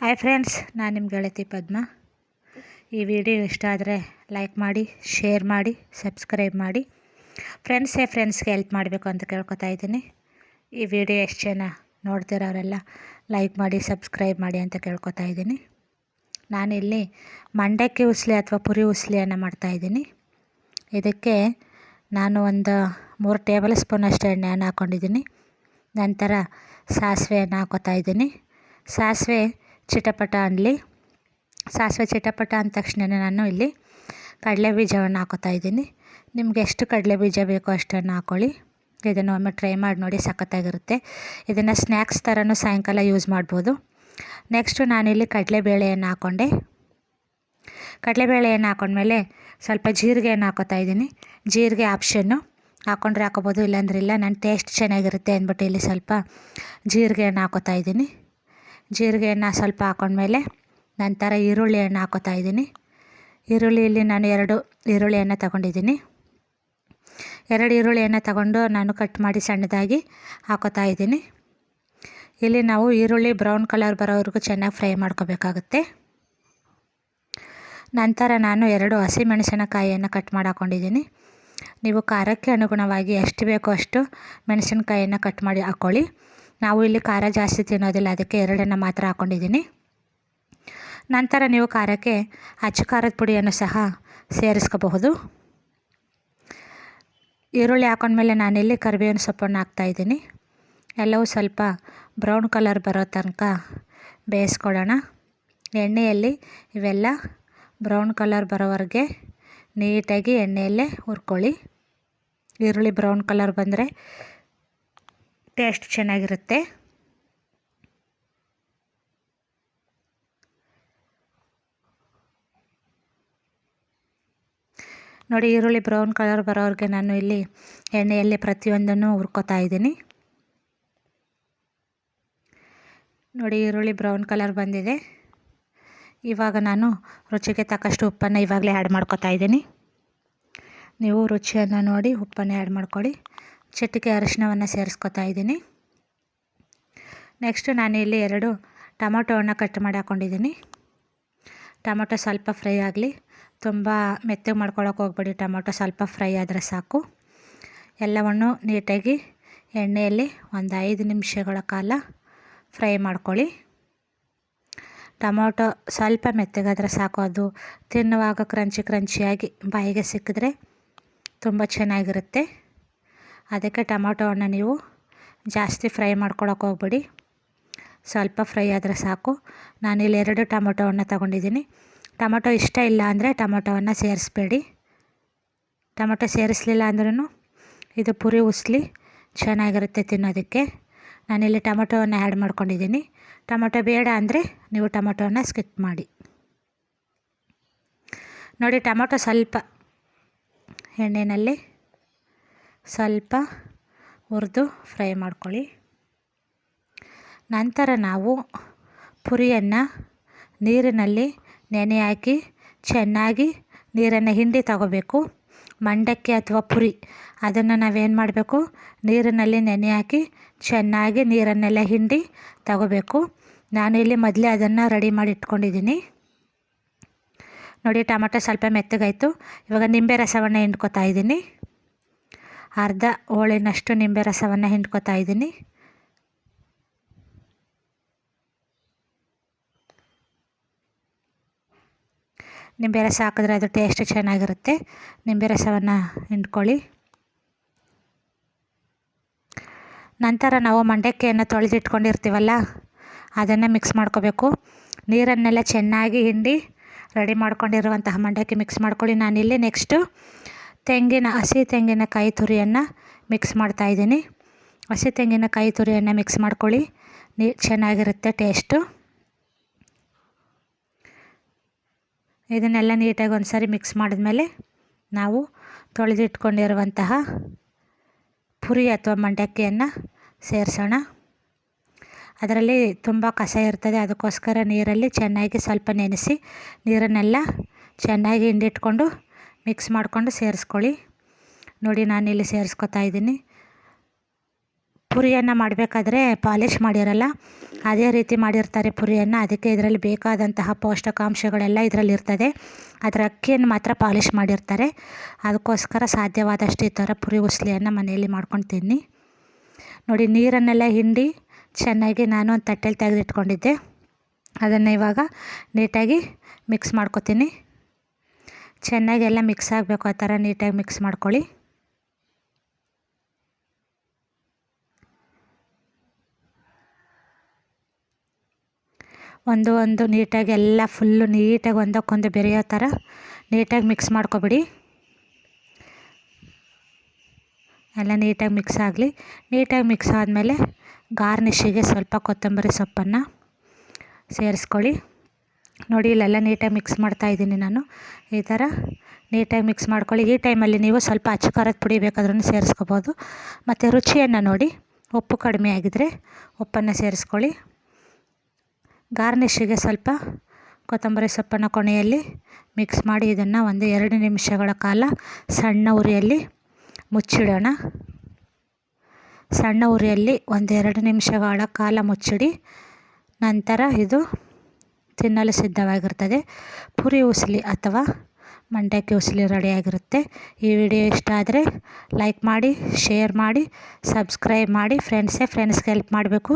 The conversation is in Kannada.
ಹಾಯ್ ಫ್ರೆಂಡ್ಸ್ ನಾನು ನಿಮ್ಮ ಗೆಳತಿ ಪದ್ಮ. ಈ ವಿಡಿಯೋ ಇಷ್ಟ ಆದರೆ ಲೈಕ್ ಮಾಡಿ ಶೇರ್ ಮಾಡಿ ಸಬ್ಸ್ಕ್ರೈಬ್ ಮಾಡಿ. ಫ್ರೆಂಡ್ಸೇ ಫ್ರೆಂಡ್ಸ್ಗೆ ಹೆಲ್ಪ್ ಮಾಡಬೇಕು ಅಂತ ಕೇಳ್ಕೊತಾ ಇದ್ದೀನಿ. ಈ ವಿಡಿಯೋ ಎಷ್ಟು ಜನ ನೋಡ್ತಿರೋರೆಲ್ಲ ಲೈಕ್ ಮಾಡಿ ಸಬ್ಸ್ಕ್ರೈಬ್ ಮಾಡಿ ಅಂತ ಕೇಳ್ಕೊತಾ ಇದ್ದೀನಿ. ನಾನಿಲ್ಲಿ ಮಂಡಕ್ಕಿ ಉಸ್ಲಿ ಅಥವಾ ಪುರಿ ಉಸ್ಲಿಯನ್ನು ಮಾಡ್ತಾಯಿದ್ದೀನಿ ಇದಕ್ಕೆ ನಾನು ಒಂದು ಮೂರು ಟೇಬಲ್ ಸ್ಪೂನ್ ಅಷ್ಟು ಎಣ್ಣೆಯನ್ನು ಹಾಕ್ಕೊಂಡಿದ್ದೀನಿ ನಂತರ ಸಾಸಿವೆಯನ್ನು ಹಾಕೋತಾ ಇದ್ದೀನಿ. ಸಾಸಿವೆ ಚಿಟಪಟ ಅನ್ನಲಿ ಸಾಸಿವೆ ಚಿಟಪಟ ಅಂದ ತಕ್ಷಣ ನಾನು ಇಲ್ಲಿ ಕಡಲೆ ಬೀಜವನ್ನು ಹಾಕೋತಾ ಇದ್ದೀನಿ. ನಿಮ್ಗೆ ಎಷ್ಟು ಕಡಲೆ ಬೀಜ ಬೇಕೋ ಅಷ್ಟನ್ನು ಹಾಕ್ಕೊಳ್ಳಿ ಇದನ್ನು ಒಮ್ಮೆ ಟ್ರೈ ಮಾಡಿ ನೋಡಿ ಸಖತ್ತಾಗಿರುತ್ತೆ. ಇದನ್ನು ಸ್ನ್ಯಾಕ್ಸ್ ಥರನೂ ಸಾಯಂಕಾಲ ಯೂಸ್ ಮಾಡ್ಬೋದು. ನೆಕ್ಸ್ಟು ನಾನಿಲ್ಲಿ ಕಡಲೆಬೇಳೆಯನ್ನು ಹಾಕ್ಕೊಂಡೆ ಕಡಲೆಬೇಳೆಯನ್ನು ಹಾಕೊಂಡ್ಮೇಲೆ ಸ್ವಲ್ಪ ಜೀರಿಗೆಯನ್ನು ಹಾಕೋತಾ ಇದ್ದೀನಿ. ಜೀರಿಗೆ ಆಪ್ಷನ್ನು ಹಾಕ್ಕೊಂಡ್ರೆ ಹಾಕೋಬೋದು, ಇಲ್ಲಾಂದ್ರೆ ಇಲ್ಲ. ನನ್ನ ಟೇಸ್ಟ್ ಚೆನ್ನಾಗಿರುತ್ತೆ ಅಂದ್ಬಿಟ್ಟು ಇಲ್ಲಿ ಸ್ವಲ್ಪ ಜೀರಿಗೆಯನ್ನು ಹಾಕೋತಾ ಇದ್ದೀನಿ. ಜೀರಿಗೆಯನ್ನು ಸ್ವಲ್ಪ ಹಾಕೊಂಡ್ಮೇಲೆ ನಂತರ ಈರುಳ್ಳಿಯನ್ನು ಹಾಕೋತಾ ಇದ್ದೀನಿ. ಈರುಳ್ಳಿಯಲ್ಲಿ ನಾನು ಎರಡು ಈರುಳ್ಳಿಯನ್ನು ತಗೊಂಡಿದ್ದೀನಿ. ಎರಡು ಈರುಳ್ಳಿಯನ್ನು ತಗೊಂಡು ನಾನು ಕಟ್ ಮಾಡಿ ಸಣ್ಣದಾಗಿ ಹಾಕೋತಾ ಇದ್ದೀನಿ. ಇಲ್ಲಿ ನಾವು ಈರುಳ್ಳಿ ಬ್ರೌನ್ ಕಲರ್ ಬರೋವರೆಗೂ ಚೆನ್ನಾಗಿ ಫ್ರೈ ಮಾಡ್ಕೋಬೇಕಾಗುತ್ತೆ. ನಂತರ ನಾನು ಎರಡು ಹಸಿಮೆಣಸಿನಕಾಯಿಯನ್ನು ಕಟ್ ಮಾಡಿ ಹಾಕ್ಕೊಂಡಿದ್ದೀನಿ ನೀವು ಖಾರಕ್ಕೆ ಅನುಗುಣವಾಗಿ ಎಷ್ಟು ಬೇಕೋ ಅಷ್ಟು ಮೆಣಸಿನಕಾಯಿಯನ್ನು ಕಟ್ ಮಾಡಿ ಹಾಕ್ಕೊಳ್ಳಿ ನಾವು ಇಲ್ಲಿ ಖಾರ ಜಾಸ್ತಿ ತಿನ್ನೋದಿಲ್ಲ, ಅದಕ್ಕೆ ಎರಡನ್ನು ಮಾತ್ರ ಹಾಕ್ಕೊಂಡಿದ್ದೀನಿ ನಂತರ ನೀವು ಖಾರಕ್ಕೆ ಅಚ್ಚು ಖಾರದ ಪುಡಿಯನ್ನು ಸಹ ಸೇರಿಸ್ಕೋಬಹುದು. ಈರುಳ್ಳಿ ಹಾಕೊಂಡ್ಮೇಲೆ ನಾನಿಲ್ಲಿ ಕರಿಬೇವಿನ ಸೊಪ್ಪನ್ನು ಹಾಕ್ತಾಯಿದ್ದೀನಿ ಎಲ್ಲವೂ ಸ್ವಲ್ಪ ಬ್ರೌನ್ ಕಲರ್ ಬರೋ ತನಕ ಬೇಯಿಸ್ಕೊಳ್ಳೋಣ. ಎಣ್ಣೆಯಲ್ಲಿ ಇವೆಲ್ಲ ಬ್ರೌನ್ ಕಲರ್ ಬರೋವರೆಗೆ ನೀಟಾಗಿ ಎಣ್ಣೆಯಲ್ಲೇ ಹುರ್ಕೊಳ್ಳಿ. ಈರುಳ್ಳಿ ಬ್ರೌನ್ ಕಲರ್ ಬಂದರೆ ಟೇಸ್ಟ್ ಚೆನ್ನಾಗಿರುತ್ತೆ? ನೋಡಿ, ಈರುಳ್ಳಿ ಬ್ರೌನ್ ಕಲರ್ ಬರೋರಿಗೆ ನಾನು ಇಲ್ಲಿ ಎಣ್ಣೆಯಲ್ಲಿ ಪ್ರತಿಯೊಂದನ್ನು ಹುರ್ಕೋತಾ ಇದ್ದೀನಿ. ನೋಡಿ, ಈರುಳ್ಳಿ ಬ್ರೌನ್ ಕಲರ್ ಬಂದಿದೆ. ಇವಾಗ ನಾನು ರುಚಿಗೆ ತಕ್ಕಷ್ಟು ಉಪ್ಪನ್ನು ಇವಾಗಲೇ ಆ್ಯಡ್ ಮಾಡ್ಕೋತಾ ಇದ್ದೀನಿ. ನೀವು ರುಚಿಯನ್ನು ನೋಡಿ, ಉಪ್ಪನ್ನು ಆ್ಯಡ್ ಮಾಡ್ಕೊಳ್ಳಿ. ಚಿಟಿಕೆ ಅರಿಶಿನವನ್ನು ಸೇರಿಸ್ಕೊತಾ ಇದ್ದೀನಿ. ನೆಕ್ಸ್ಟು ನಾನು ಇಲ್ಲಿ ಎರಡು ಟೊಮೊಟೊವನ್ನು ಕಟ್ ಮಾಡಿ ಹಾಕ್ಕೊಂಡಿದ್ದೀನಿ. ಟೊಮೊಟೊ ಸ್ವಲ್ಪ ಫ್ರೈ ಆಗಲಿ. ತುಂಬ ಮೆತ್ತಗೆ ಮಾಡ್ಕೊಳಕ್ಕೆ ಹೋಗ್ಬೇಡಿ. ಟೊಮೊಟೊ ಸ್ವಲ್ಪ ಫ್ರೈ ಆದರೆ ಸಾಕು. ಎಲ್ಲವನ್ನು ನೀಟಾಗಿ ಎಣ್ಣೆಯಲ್ಲಿ ಒಂದು ಐದು ನಿಮಿಷಗಳ ಕಾಲ ಫ್ರೈ ಮಾಡ್ಕೊಳ್ಳಿ. ಟೊಮೊಟೊ ಸ್ವಲ್ಪ ಮೆತ್ತಗಾದರೆ ಸಾಕು. ಅದು ತಿನ್ನುವಾಗ ಕ್ರಂಚಿ ಕ್ರಂಚಿಯಾಗಿ ಬಾಯಿಗೆ ಸಿಕ್ಕಿದ್ರೆ ತುಂಬ ಚೆನ್ನಾಗಿರುತ್ತೆ. ಅದಕ್ಕೆ ಟೊಮೊಟೊವನ್ನು ನೀವು ಜಾಸ್ತಿ ಫ್ರೈ ಮಾಡ್ಕೊಳಕ್ಕೆ ಹೋಗ್ಬೇಡಿ. ಸ್ವಲ್ಪ ಫ್ರೈ ಆದರೆ ಸಾಕು. ನಾನಿಲ್ಲಿ ಎರಡು ಟೊಮೊಟೊವನ್ನು ತಗೊಂಡಿದ್ದೀನಿ. ಟೊಮೊಟೊ ಇಷ್ಟ ಇಲ್ಲ ಅಂದರೆ ಟೊಮೊಟೊವನ್ನು ಸೇರಿಸ್ಬೇಡಿ. ಟೊಮೊಟೊ ಸೇರಿಸಲಿಲ್ಲ ಅಂದ್ರೂ ಇದು ಪುರಿ ಉಸ್ಲಿ ಚೆನ್ನಾಗಿರುತ್ತೆ ತಿನ್ನೋದಕ್ಕೆ. ನಾನಿಲ್ಲಿ ಟೊಮೊಟೊವನ್ನು ಆ್ಯಡ್ ಮಾಡ್ಕೊಂಡಿದ್ದೀನಿ. ಟೊಮೊಟೊ ಬೇಡ ಅಂದರೆ ನೀವು ಟೊಮೊಟೊವನ್ನು ಸ್ಕಿಪ್ ಮಾಡಿ. ನೋಡಿ ಟೊಮೊಟೊ ಸ್ವಲ್ಪ ಎಣ್ಣೆಯಲ್ಲಿ ಸ್ವಲ್ಪ ಹುರಿದು ಫ್ರೈ ಮಾಡ್ಕೊಳ್ಳಿ. ನಂತರ ನಾವು ಪುರಿಯನ್ನು ನೀರಿನಲ್ಲಿ ನೆನೆ ಹಾಕಿ ಚೆನ್ನಾಗಿ ನೀರನ್ನು ಹಿಂಡಿ ತಗೋಬೇಕು. ಮಂಡಕ್ಕಿ ಅಥವಾ ಪುರಿ, ಅದನ್ನು ನಾವೇನು ಮಾಡಬೇಕು? ನೀರಿನಲ್ಲಿ ನೆನೆ ಹಾಕಿ ಚೆನ್ನಾಗಿ ನೀರನ್ನೆಲ್ಲ ಹಿಂಡಿ ತಗೋಬೇಕು. ನಾನು ಇಲ್ಲಿ ಮೊದಲೇ ಅದನ್ನು ರೆಡಿ ಮಾಡಿ ಇಟ್ಕೊಂಡಿದ್ದೀನಿ. ನೋಡಿ, ಟೊಮೆಟೊ ಸ್ವಲ್ಪ ಮೆತ್ತಗಾಯಿತು. ಇವಾಗ ನಿಂಬೆ ರಸವನ್ನು ಹಿಂಡ್ಕೊತಾ ಇದ್ದೀನಿ. ಅರ್ಧ ಹೋಳಿನಷ್ಟು ನಿಂಬೆ ರಸವನ್ನು ಹಿಂಡ್ಕೊತಾ ಇದ್ದೀನಿ. ನಿಂಬೆ ರಸ ಹಾಕಿದ್ರೆ ಅದು ಟೇಸ್ಟ್ ಚೆನ್ನಾಗಿರುತ್ತೆ. ನಿಂಬೆ ರಸವನ್ನು ಹಿಂಡ್ಕೊಳ್ಳಿ. ನಂತರ ನಾವು ಮಂಡಕ್ಕಿಯನ್ನು ತೊಳೆದಿಟ್ಕೊಂಡಿರ್ತೀವಲ್ಲ, ಅದನ್ನು ಮಿಕ್ಸ್ ಮಾಡ್ಕೋಬೇಕು. ನೀರನ್ನೆಲ್ಲ ಚೆನ್ನಾಗಿ ಹಿಂಡಿ ರೆಡಿ ಮಾಡ್ಕೊಂಡಿರುವಂತಹ ಮಂಡಕ್ಕಿ ಮಿಕ್ಸ್ ಮಾಡ್ಕೊಳ್ಳಿ. ನಾನಿಲ್ಲಿ ನೆಕ್ಸ್ಟು ತೆಂಗಿನ, ಹಸಿ ತೆಂಗಿನಕಾಯಿ ತುರಿಯನ್ನು ಮಿಕ್ಸ್ ಮಾಡ್ತಾಯಿದ್ದೀನಿ ಹಸಿ ತೆಂಗಿನಕಾಯಿ ತುರಿಯನ್ನು ಮಿಕ್ಸ್ ಮಾಡ್ಕೊಳ್ಳಿ. ನೀ, ಚೆನ್ನಾಗಿರುತ್ತೆ ಟೇಸ್ಟು ಇದನ್ನೆಲ್ಲ ನೀಟಾಗಿ ಒಂದು ಸಾರಿ ಮಿಕ್ಸ್ ಮಾಡಿದ್ಮೇಲೆ ನಾವು ತೊಳೆದಿಟ್ಕೊಂಡಿರುವಂತಹ ಪುರಿ ಅಥವಾ ಮಂಡಕ್ಕಿಯನ್ನು ಸೇರಿಸೋಣ. ಅದರಲ್ಲಿ ತುಂಬ ಕಸ ಇರ್ತದೆ, ಅದಕ್ಕೋಸ್ಕರ ನೀರಲ್ಲಿ ಚೆನ್ನಾಗಿ ಸ್ವಲ್ಪ ನೆನೆಸಿ ನೀರನ್ನೆಲ್ಲ ಚೆನ್ನಾಗಿ ಹಿಂಡಿಟ್ಕೊಂಡು ಮಿಕ್ಸ್ ಮಾಡಿಕೊಂಡು ಸೇರಿಸ್ಕೊಳ್ಳಿ. ನೋಡಿ, ನಾನಿಲ್ಲಿ ಸೇರಿಸ್ಕೊತಾ ಇದ್ದೀನಿ. ಪುರಿಯನ್ನು ಮಾಡಬೇಕಾದ್ರೆ ಪಾಲಿಷ್ ಮಾಡಿರಲ್ಲ, ಅದೇ ರೀತಿ ಮಾಡಿರ್ತಾರೆ ಪುರಿಯನ್ನು. ಅದಕ್ಕೆ ಇದರಲ್ಲಿ ಬೇಕಾದಂತಹ ಪೌಷ್ಟಿಕಾಂಶಗಳೆಲ್ಲ ಇದರಲ್ಲಿ ಇರ್ತದೆ. ಅದರ ಅಕ್ಕಿಯನ್ನು ಮಾತ್ರ ಪಾಲಿಷ್ ಮಾಡಿರ್ತಾರೆ. ಅದಕ್ಕೋಸ್ಕರ ಸಾಧ್ಯವಾದಷ್ಟು ಈ ಥರ ಪುರಿ ಉಸ್ಲಿಯನ್ನು ಮನೆಯಲ್ಲಿ ಮಾಡ್ಕೊಂಡು ತಿನ್ನಿ. ನೋಡಿ, ನೀರನ್ನೆಲ್ಲ ಹಿಂಡಿ ಚೆನ್ನಾಗಿ ನಾನು ಒಂದು ತಟ್ಟೆಲಿ ತೆಗೆದಿಟ್ಕೊಂಡಿದ್ದೆ. ಅದನ್ನು ಇವಾಗ ನೀಟಾಗಿ ಮಿಕ್ಸ್ ಮಾಡ್ಕೊತೀನಿ. ಚೆನ್ನಾಗಿ ಎಲ್ಲ ಮಿಕ್ಸ್ ಆಗಬೇಕು, ಆ ಥರ ನೀಟಾಗಿ ಮಿಕ್ಸ್ ಮಾಡ್ಕೊಳ್ಳಿ. ಒಂದು ಒಂದು ನೀಟಾಗಿ ಎಲ್ಲ ಫುಲ್ಲು ನೀಟಾಗಿ ಒಂದಕ್ಕೊಂದು ಬೆರೆಯೋ ಥರ ನೀಟಾಗಿ ಮಿಕ್ಸ್ ಮಾಡ್ಕೊಬಿಡಿ. ಎಲ್ಲ ನೀಟಾಗಿ ಮಿಕ್ಸ್ ಆಗಲಿ. ನೀಟಾಗಿ ಮಿಕ್ಸ್ ಆದಮೇಲೆ ಗಾರ್ನಿಶಿಗೆ ಸ್ವಲ್ಪ ಕೊತ್ತಂಬರಿ ಸೊಪ್ಪನ್ನು ಸೇರಿಸ್ಕೊಳ್ಳಿ. ನೋಡಿ, ಇಲ್ಲೆಲ್ಲ ನೀಟಾಗಿ ಮಿಕ್ಸ್ ಮಾಡ್ತಾ ಇದ್ದೀನಿ ನಾನು. ಈ ಥರ ನೀಟಾಗಿ ಮಿಕ್ಸ್ ಮಾಡ್ಕೊಳ್ಳಿ. ಈ ಟೈಮಲ್ಲಿ ನೀವು ಸ್ವಲ್ಪ ಅಚ್ಚು ಖಾರದ ಪುಡಿ ಬೇಕಾದ್ರೂ ಸೇರಿಸ್ಕೋಬೋದು. ಮತ್ತು ರುಚಿಯನ್ನು ನೋಡಿ. ಉಪ್ಪು ಕಡಿಮೆ ಆಗಿದ್ದರೆ ಉಪ್ಪನ್ನು ಸೇರಿಸ್ಕೊಳ್ಳಿ. ಗಾರ್ನಿಷಿಗೆ ಸ್ವಲ್ಪ ಕೊತ್ತಂಬರಿ ಸೊಪ್ಪನ್ನು ಕೊನೆಯಲ್ಲಿ ಮಿಕ್ಸ್ ಮಾಡಿ, ಇದನ್ನು ಒಂದು ಎರಡು ನಿಮಿಷಗಳ ಕಾಲ ಸಣ್ಣ ಉರಿಯಲ್ಲಿ ಮುಚ್ಚಿಡೋಣ. ಸಣ್ಣ ಉರಿಯಲ್ಲಿ ಒಂದೆರಡು ನಿಮಿಷಗಳ ಕಾಲ ಮುಚ್ಚಿಡಿ. ನಂತರ ಇದು ತಿನ್ನಲು ಸಿದ್ಧವಾಗಿರ್ತದೆ. ಪುರಿ ಉಸಲಿ ಅಥವಾ ಮಂಡಕ್ಕಿ ಉಸಲಿ ರೆಡಿಯಾಗಿರುತ್ತೆ. ಈ ವಿಡಿಯೋ ಇಷ್ಟ ಆದರೆ ಲೈಕ್ ಮಾಡಿ ಶೇರ್ ಮಾಡಿ ಸಬ್ಸ್ಕ್ರೈಬ್ ಮಾಡಿ ಫ್ರೆಂಡ್ಸೇ ಫ್ರೆಂಡ್ಸ್ಗೆ ಹೆಲ್ಪ್ ಮಾಡಬೇಕು.